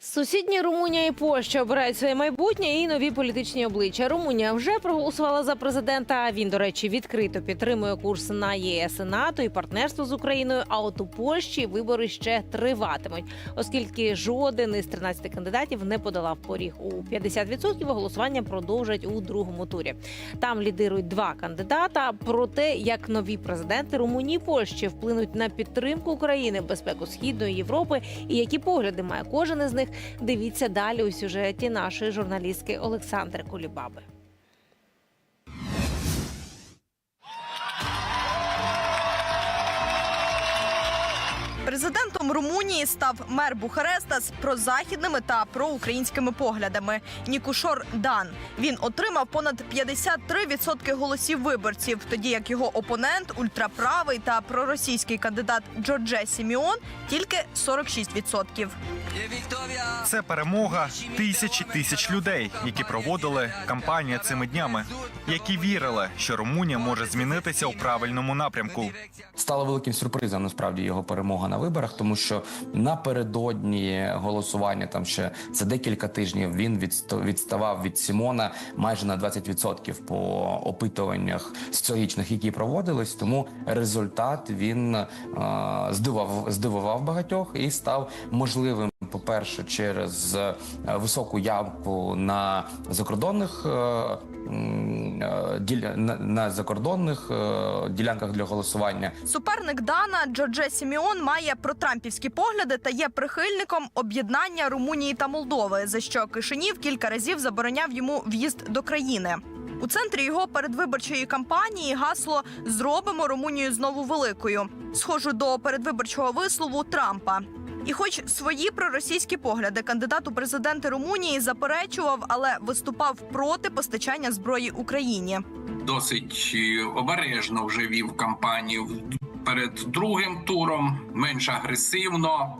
Сусідні Румунія і Польща обирають своє майбутнє і нові політичні обличчя. Румунія вже проголосувала за президента. Він, до речі, відкрито підтримує курс на ЄС і НАТО і партнерство з Україною. А от у Польщі вибори ще триватимуть, оскільки жоден із 13 кандидатів не подолав поріг у 50%, Голосування продовжать у другому турі. Там лідирують два кандидата. Про те, як нові президенти Румунії і Польщі вплинуть на підтримку України, безпеку східної Європи і які погляди має кожен із них. Дивіться далі у сюжеті нашої журналістки Олександри Кулібаби. Президентом Румунії став мер Бухареста з прозахідними та проукраїнськими поглядами Нікушор Дан. Він отримав понад 53% голосів виборців, тоді як його опонент, ультраправий та проросійський кандидат Джордже Сіміон тільки 46%. Це перемога тисячі тисяч людей, які проводили кампанію цими днями, які вірили, що Румунія може змінитися у правильному напрямку. Стало великим сюрпризом насправді його перемога на виборах, тому що напередодні голосування там ще за декілька тижнів він відставав від Сімона майже на 20% по опитуваннях соціологічних, які проводились. Тому результат він е, здивував, здивував багатьох і став можливим. По-перше, через е, високу явку на закордонних е, діля- на, закордонних е, ділянках для голосування, Суперник Дана Джордже Сіміон має протрампівські погляди та є прихильником об'єднання Румунії та Молдови, за що Кишинів кілька разів забороняв йому в'їзд до країни. У центрі його передвиборчої кампанії гасло Зробимо Румунію знову великою, схожу до передвиборчого вислову Трампа. І, хоч свої проросійські погляди кандидат у президенти Румунії заперечував, але виступав проти постачання зброї Україні. досить е, обережно вже вів кампанію перед другим туром, менш агресивно.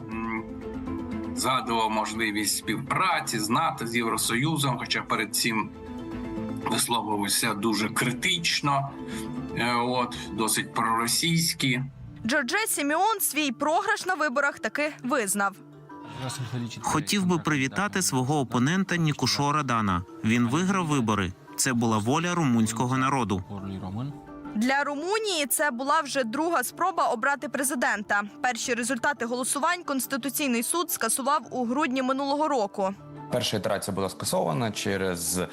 Згадував можливість співпраці з НАТО з Євросоюзом, хоча перед цим висловився дуже критично, е, от досить проросійські. Джордже Сіміон свій програш на виборах таки визнав. Хотів би привітати свого опонента Нікушора Дана. Він виграв вибори. Це була воля румунського народу. Для Румунії це була вже друга спроба обрати президента. Перші результати голосувань Конституційний суд скасував у грудні минулого року. Перша ітерація була скасована через е,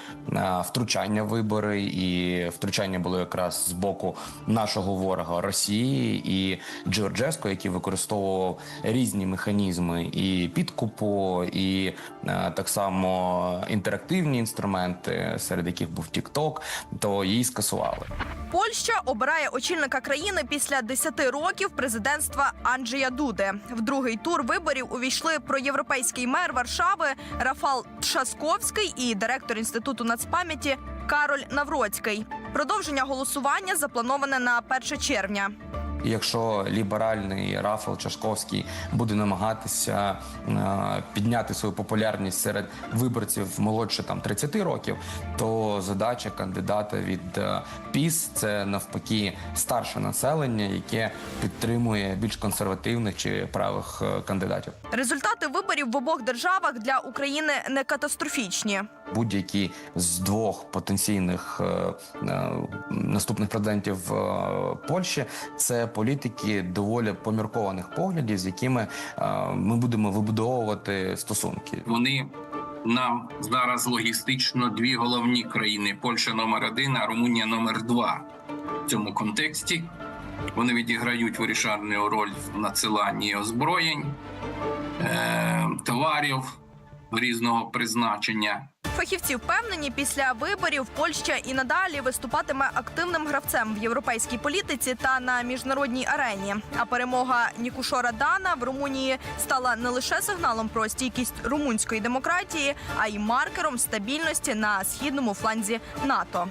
втручання в вибори, і втручання було якраз з боку нашого ворога Росії і Джорджеско, який використовував різні механізми і підкупу, і е, так само інтерактивні інструменти, серед яких був TikTok, то її скасували. Польща обирає очільника країни після 10 років президентства Анджея Дуди. В другий тур виборів увійшли проєвропейський мер Варшави Рафал Тшасковський і директор інституту нацпам'яті Кароль Навроцький. Продовження голосування заплановане на 1 червня. І Якщо ліберальний Рафал Чашковський буде намагатися е, підняти свою популярність серед виборців молодше там 30 років, то задача кандидата від е, ПІС це навпаки старше населення, яке підтримує більш консервативних чи правих е, кандидатів. Результати виборів в обох державах для України не катастрофічні. Будь-які з двох потенційних е, е, наступних президентів е, Польщі це політики доволі поміркованих поглядів, з якими е, ми будемо вибудовувати стосунки. Вони нам зараз логістично дві головні країни: Польща номер один, а Румунія номер два. В цьому контексті вони відіграють вирішальну роль в надсиланні озброєнь, е- товарів різного призначення. Фахівці впевнені, після виборів Польща і надалі виступатиме активним гравцем в європейській політиці та на міжнародній арені. А перемога Нікушора Дана в Румунії стала не лише сигналом про стійкість румунської демократії, а й маркером стабільності на східному фланзі НАТО.